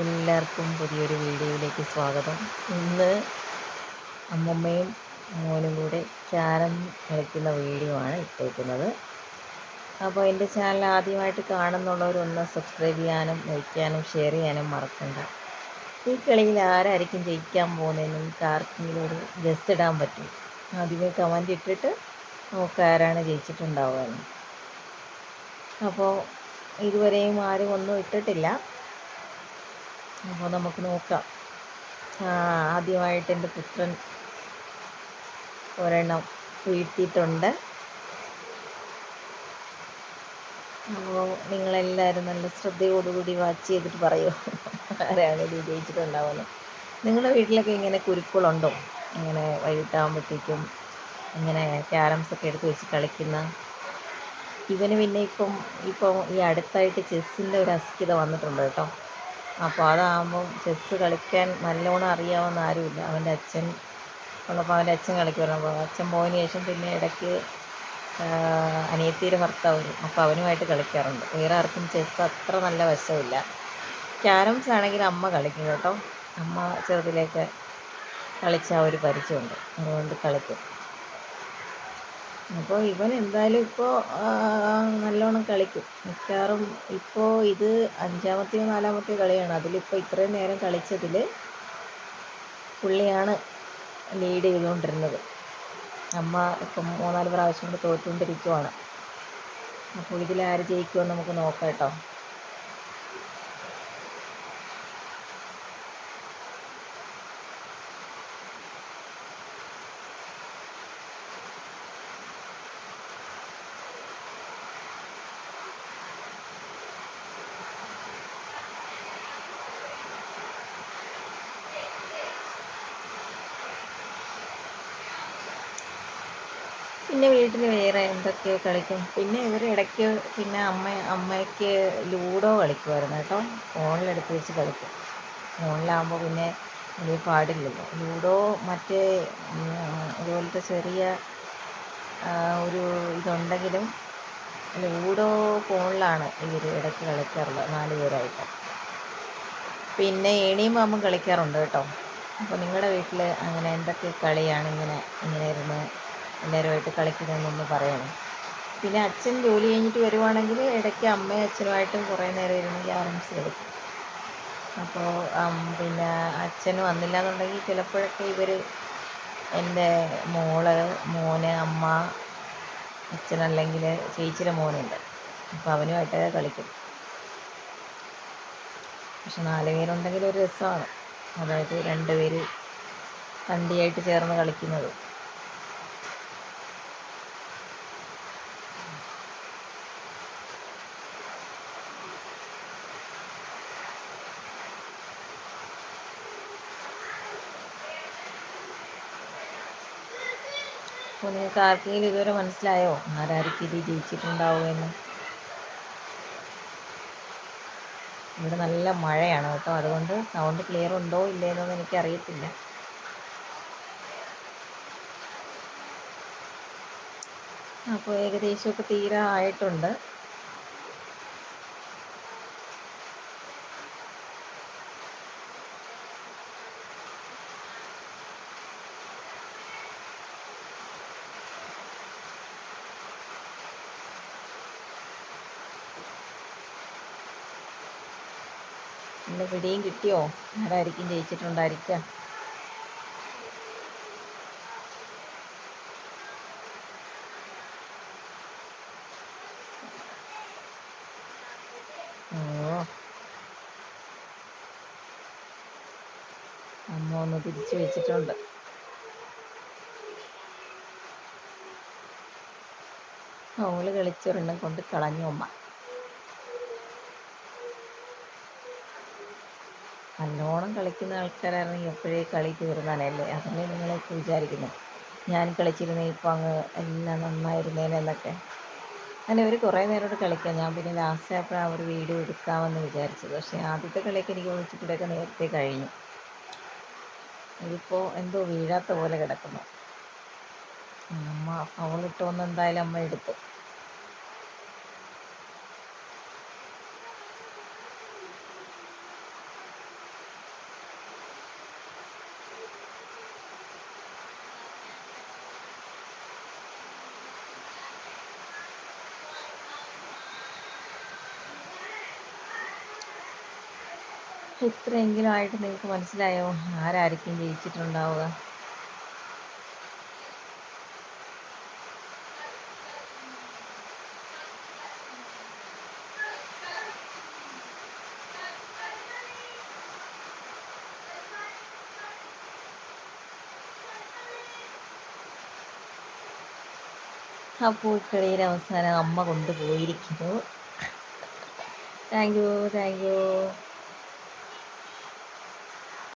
എല്ലാവർക്കും പുതിയൊരു വീഡിയോയിലേക്ക് സ്വാഗതം. ഇന്ന് അമ്മമ്മയും മോനും കൂടെ ക്യാരം കളിക്കുന്ന വീഡിയോ ആണ് ഇട്ടേക്കുന്നത്. അപ്പോൾ എന്റെ ചാനൽ ആദ്യമായിട്ട് കാണുന്നുള്ളവരൊന്ന് സബ്സ്ക്രൈബ് ചെയ്യാനും ലൈക്ക് ചെയ്യാനും ഷെയർ ചെയ്യാനും മറക്കണ്ട. ഈ കളിയിൽ ആരായിരിക്കും ജയിക്കാൻ ആർക്കെങ്കിലും ഒരു ഗസ് ഇടാൻ പറ്റും. ആദ്യമേ കമന്റ് ഇട്ടിട്ട് നമുക്ക് ആരാണ് ജയിച്ചിട്ടുണ്ടാവുക അപ്പോൾ ഇതുവരെയും ആരും ഒന്നും ഇട്ടിട്ടില്ല. അപ്പോൾ നമുക്ക് നോക്കാം. ആദ്യമായിട്ട് എന്റെ പുത്രൻ ഒരെണ്ണം വീഴ്ത്തിയിട്ടുണ്ട്. അപ്പോൾ നിങ്ങളെല്ലാവരും നല്ല ശ്രദ്ധയോടുകൂടി വാച്ച് ചെയ്തിട്ട് പറയൂ. ആരാണ് ഇത് ജയിച്ചിട്ടുണ്ടാവുന്നത് നിങ്ങളുടെ വീട്ടിലൊക്കെ ഇങ്ങനെ കുരുക്കളുണ്ടോ? ഇങ്ങനെ വൈകിട്ടാകുമ്പോഴത്തേക്കും ഇങ്ങനെ ക്യാരംസ് ഒക്കെ എടുത്ത് വെച്ച് കളിക്കുന്ന? ഇവന് പിന്നെ ഇപ്പം ഇപ്പം ഈ അടുത്തായിട്ട് ചെസ്സിന്റെ ഒരു അസ്ഥിത വന്നിട്ടുണ്ട് കേട്ടോ. അപ്പോൾ അതാകുമ്പം ചെസ്സ് കളിക്കാൻ നല്ലോണം അറിയാവുന്ന ആരുമില്ല. അവന്റെ അച്ഛൻ ഉള്ളപ്പോൾ അവന്റെ അച്ഛൻ കളിക്കുമായിരുന്നു അപ്പോൾ അച്ഛൻ പോയതിന് ശേഷം പിന്നെ ഇടയ്ക്ക് അനിയത്തിയുടെ ഭർത്താവ് വരും. അപ്പോൾ അവനുമായിട്ട് കളിക്കാറുണ്ട്. വേറെ ആർക്കും ചെസ്സ് അത്ര നല്ല വശമില്ല. ക്യാരംസ് ആണെങ്കിൽ അമ്മ കളിക്കും കേട്ടോ. അമ്മ ചെറുതിലേക്ക് കളിച്ച ഒരു പരിചയമുണ്ട്. അതുകൊണ്ട് കളിക്കും. അപ്പോൾ ഇവൻ എന്തായാലും ഇപ്പോൾ നല്ലോണം കളിക്കും. മിക്കവാറും ഇപ്പോൾ ഇത് അഞ്ചാമത്തെയോ നാലാമത്തെയോ കളിയാണ്. അതിലിപ്പോൾ ഇത്രയും നേരം കളിച്ചതിൽ പുള്ളിയാണ് ലീഡ് ചെയ്തുകൊണ്ടിരുന്നത് അമ്മ ഇപ്പം മൂന്നാൽ പ്രാവശ്യം കൊണ്ട് തോറ്റുകൊണ്ടിരിക്കുവാണ്. അപ്പോൾ ഇതിൽ ആര് ജയിക്കുമെന്ന് നമുക്ക് നോക്കാം കേട്ടോ. പിന്നെ വീട്ടിൽ വേറെ എന്തൊക്കെയോ കളിക്കും. പിന്നെ ഇവർ ഇടയ്ക്ക് പിന്നെ അമ്മ അമ്മയ്ക്ക് ലൂഡോ കളിക്കുമായിരുന്നു കേട്ടോ. ഫോണിലെടുത്ത് വെച്ച് കളിക്കും. ഫോണിലാകുമ്പോൾ പിന്നെ വലിയ പാടില്ലല്ലോ. ലൂഡോ മറ്റേ അതുപോലത്തെ ചെറിയ ഒരു ഇതുണ്ടെങ്കിലും ലൂഡോ ഫോണിലാണ് ഇവർ ഇടയ്ക്ക് കളിക്കാറുള്ളത് നാല് പേരായിട്ട്. പിന്നെ ഏണിയും പാമ്പും കളിക്കാറുണ്ട് കേട്ടോ. അപ്പോൾ നിങ്ങളുടെ വീട്ടിൽ അങ്ങനെ എന്തൊക്കെ കളിയാണ് ഇങ്ങനെ ഇങ്ങനെ ഇരുന്ന് എല്ലാവരുമായിട്ട് കളിക്കുന്നതെന്നൊന്ന് പറയണം. പിന്നെ അച്ഛൻ ജോലി കഴിഞ്ഞിട്ട് വരുവാണെങ്കിൽ ഇടയ്ക്ക് അമ്മയും അച്ഛനുമായിട്ടും കുറേ നേരം ഇരുന്ന് ക്യാരംസ് കളിക്കും. അപ്പോൾ പിന്നെ അച്ഛൻ വന്നില്ല എന്നുണ്ടെങ്കിൽ ചിലപ്പോഴൊക്കെ ഇവർ എന്റെ മോൾ മോന് അമ്മ അച്ഛനല്ലെങ്കിൽ ചേച്ചിയുടെ മോനുണ്ട്. അപ്പോൾ അവനുമായിട്ട് കളിക്കും. പക്ഷെ നാല് പേരുണ്ടെങ്കിൽ ഒരു രസമാണ്. അതായത് രണ്ട് പേര് കണ്ടിയായിട്ട് ചേർന്ന് കളിക്കുന്നത്. നിങ്ങൾക്ക് ആർക്കെങ്കിലും ഇതുവരെ മനസ്സിലായോ? ആരായിരിക്കും ഇത് ജയിച്ചിട്ടുണ്ടാവുമെന്ന് ഇവിടെ നല്ല മഴയാണ് കേട്ടോ. അതുകൊണ്ട് സൗണ്ട് ക്ലിയർ ഉണ്ടോ ഇല്ലേന്നൊന്നും എനിക്കറിയത്തില്ല. അപ്പോൾ ഏകദേശമൊക്കെ തീരെ ആയിട്ടുണ്ട് എന്റെ പിടിയും കിട്ടിയോ? ആരായിരിക്കും ജയിച്ചിട്ടുണ്ടായിരിക്കുക? അമ്മ ഒന്ന് തിരിച്ചു വെച്ചിട്ടുണ്ട്. അവൾ കളിച്ചൊരെണ്ണം കൊണ്ട് കളഞ്ഞു അമ്മ. നല്ലോണം കളിക്കുന്ന ആൾക്കാരാണെങ്കിൽ എപ്പോഴേ കളി തീർന്നാനല്ലേ അതല്ലേ നിങ്ങളൊക്കെ വിചാരിക്കുന്നത് ഞാൻ കളിച്ചിരുന്ന ഇപ്പം അങ്ങ് എല്ലാം നന്നായിരുന്നേനെ എന്നൊക്കെ. അങ്ങനെ ഒരു കുറേ നേരോട് കളിക്കാം. ഞാൻ പിന്നെ ലാസ്റ്റ് ആയപ്പോഴാണ് ഒരു വീഡിയോ എടുക്കാമെന്ന് വിചാരിച്ചത്. പക്ഷേ ആദ്യത്തെ കളിയൊക്കെ എനിക്ക് വിളിച്ചിട്ടൊക്കെ നേരത്തെ കഴിഞ്ഞു. ഇതിപ്പോൾ എന്തോ വീഴാത്ത പോലെ കിടക്കുന്നു. അമ്മ ഫൗളിട്ട് വന്ന് എന്തായാലും അമ്മ എടുത്തു. ഇത്രയെങ്കിലും ആയിട്ട് നിങ്ങൾക്ക് മനസ്സിലായോ? ആരായിരിക്കും ജയിച്ചിട്ടുണ്ടാവുക? ആ പൂക്കളിയിൽ അവസാനം അമ്മ കൊണ്ടുപോയിരിക്കുന്നു. Thank you thank you